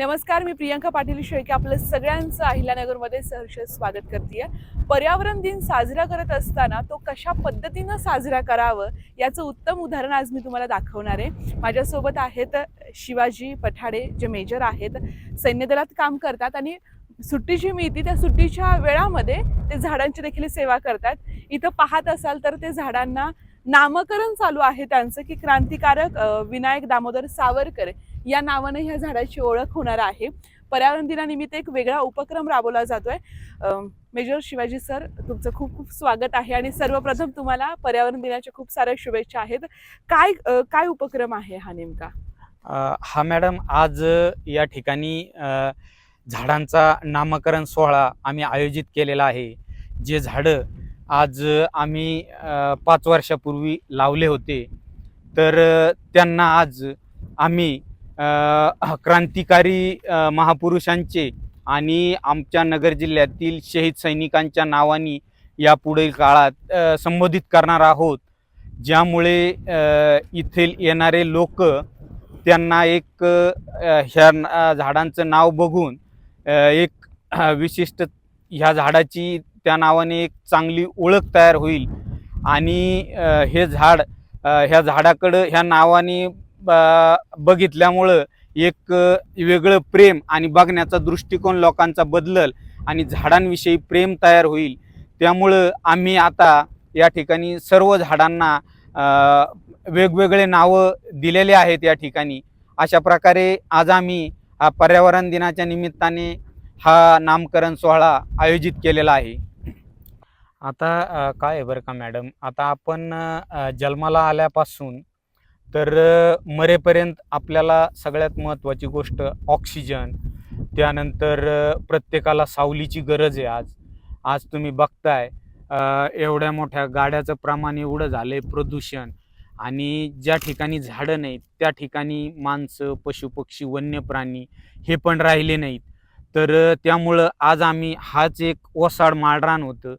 नमस्कार मी प्रियंका पाटील शेळके. आपलं सगळ्यांचं अहिल्यानगरमध्ये सहर्ष स्वागत करते पर्यावरण दिन साजरा करत असताना तो कशा पद्धतीनं साजरा करावं याचं उत्तम उदाहरण आज मी तुम्हाला दाखवणार आहे. माझ्यासोबत आहेत शिवाजी पठाडे जे मेजर आहेत सैन्यदलात काम करतात आणि सुट्टी जी मिळते त्या सुट्टीच्या वेळामध्ये ते झाडांची देखील सेवा करतात. इथं पाहत असाल तर ते झाडांना नामकरण चालू आहे त्यांचं की क्रांतिकारक विनायक दामोदर सावरकर या नावाने ह्या झाडाची ओळख होणार आहे. पर्यावरण दिनानिमित्त एक वेगळा उपक्रम राबवला जातोय. मेजर शिवाजी सर तुमचं खूप खूप स्वागत आहे आणि सर्वप्रथम तुम्हाला पर्यावरण दिनाच्या खूप साऱ्या शुभेच्छा आहेत. काय काय उपक्रम आहे हा नेमका? हा मॅडम आज या ठिकाणी झाडांचा नामकरण सोहळा आम्ही आयोजित केलेला आहे. जे झाडं आज आम्ही पाच वर्षापूर्वी लावले होते. तर त्यांना आज आम्ही क्रांतिकारी महापुरुषांचे आणि आमच्या नगर जिल्ह्यातील शहीद सैनिकांच्या नावाने यापुढील काळात संबोधित करणार आहोत. ज्यामुळे इथे येणारे लोक त्यांना एक ह्या झाडांचं नाव बघून एक विशिष्ट ह्या झाडाची त्या नावाने एक चांगली ओळख तयार होईल. आणि हे झाड ह्या झाडाकडं ह्या नावाने ब- बघितल्यामुळं एक वेगळं प्रेम आणि बघण्याचा दृष्टिकोन लोकांचा बदलल आणि झाडांविषयी प्रेम तयार होईल. त्यामुळं आम्ही आता या ठिकाणी सर्व झाडांना वेगवेगळे नावं दिलेले आहेत या ठिकाणी. अशा प्रकारे आज आम्ही हा पर्यावरण दिनाच्या निमित्ताने हा नामकरण सोहळा आयोजित केलेला आहे. आता काय आहे बरं का मॅडम? आता आपण जन्माला आल्यापासून तर मरेपर्यंत आपल्याला सगळ्यात महत्त्वाची गोष्ट ऑक्सिजन त्यानंतर प्रत्येकाला सावलीची गरज आहे आज. आज तुम्ही बघताय एवढ्या मोठ्या गाड्याचं प्रमाण एवढं झालं आहे प्रदूषण आणि ज्या ठिकाणी झाडं नाहीत त्या ठिकाणी माणसं पशुपक्षी वन्य प्राणी हे पण राहिले नाहीत. तर त्यामुळं आज आम्ही हाच एक ओसाड माळरान होतं.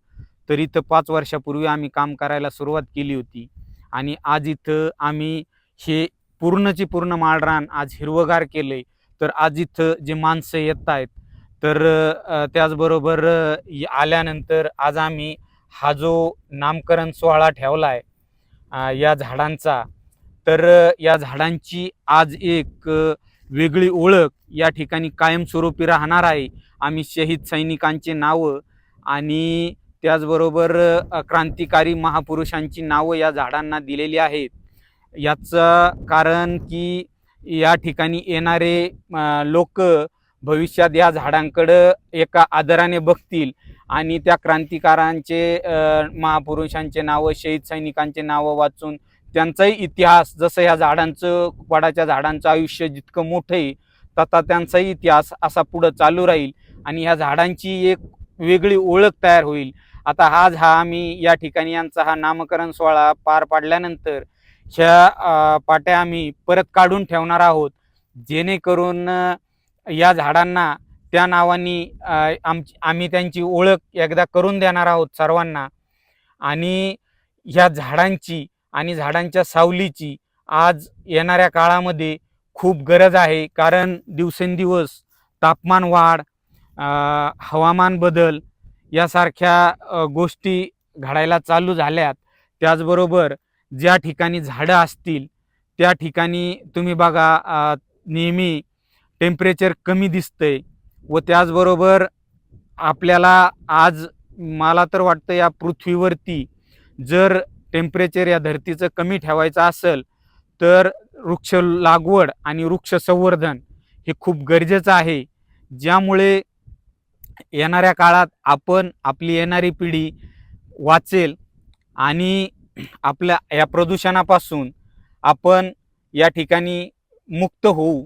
तर इथं पाच वर्षापूर्वी आम्ही काम करायला सुरुवात केली होती. आणि आज इथं आम्ही हे पूर्णची पूर्ण माळरान आज हिरवगार केलं आहे तर आज इथं जे माणसं येत आहेत तर त्याचबरोबर आल्यानंतर आज आम्ही हा जो नामकरण सोहळा ठेवला आहे या झाडांचा तर या झाडांची आज एक वेगळी ओळख या ठिकाणी कायमस्वरूपी राहणार आहे. आम्ही शहीद सैनिकांचे नावं आणि त्याचबरोबर क्रांतिकारी महापुरुषांची नावं या झाडांना दिलेली आहेत. याचं कारण की या ठिकाणी येणारे लोक भविष्यात या झाडांकडं एका आदराने बघतील आणि त्या क्रांतिकारांचे महापुरुषांचे नावं शहीद सैनिकांचे नावं वाचून त्यांचाही इतिहास जसं ह्या झाडांचं वडाच्या झाडांचं आयुष्य जितकं मोठं आहे तसा त्यांचाही इतिहास असा पुढं चालू राहील आणि ह्या झाडांची एक वेगळी ओळख तयार होईल. आता आज हा आम्ही या ठिकाणी यांचा हा नामकरण सोहळा पार पाडल्यानंतर ह्या पाट्या आम्ही परत काढून ठेवणार आहोत. जेणेकरून या झाडांना त्या नावानी आम आमची आम्ही त्यांची ओळख एकदा करून देणार आहोत सर्वांना. आणि ह्या झाडांची आणि झाडांच्या सावलीची आज येणाऱ्या काळामध्ये खूप गरज आहे. कारण दिवसेंदिवस तापमान वाढ हवामान बदल यासारख्या गोष्टी घडायला चालू झाल्यात. त्याचबरोबर ज्या ठिकाणी झाडं असतील त्या ठिकाणी तुम्ही बघा नेहमी टेम्परेचर कमी दिसतंय व त्याचबरोबर आपल्याला आज मला तर वाटतं या पृथ्वीवरती जर टेम्परेचर या धरतीचं कमी ठेवायचं असेल तर वृक्ष लागवड आणि वृक्ष संवर्धन हे खूप गरजेचं आहे. ज्यामुळे येणाऱ्या काळात आपण आपली येणारी पिढी वाचेल आणि आपल्या या प्रदूषणापासून आपण या ठिकाणी मुक्त होऊ.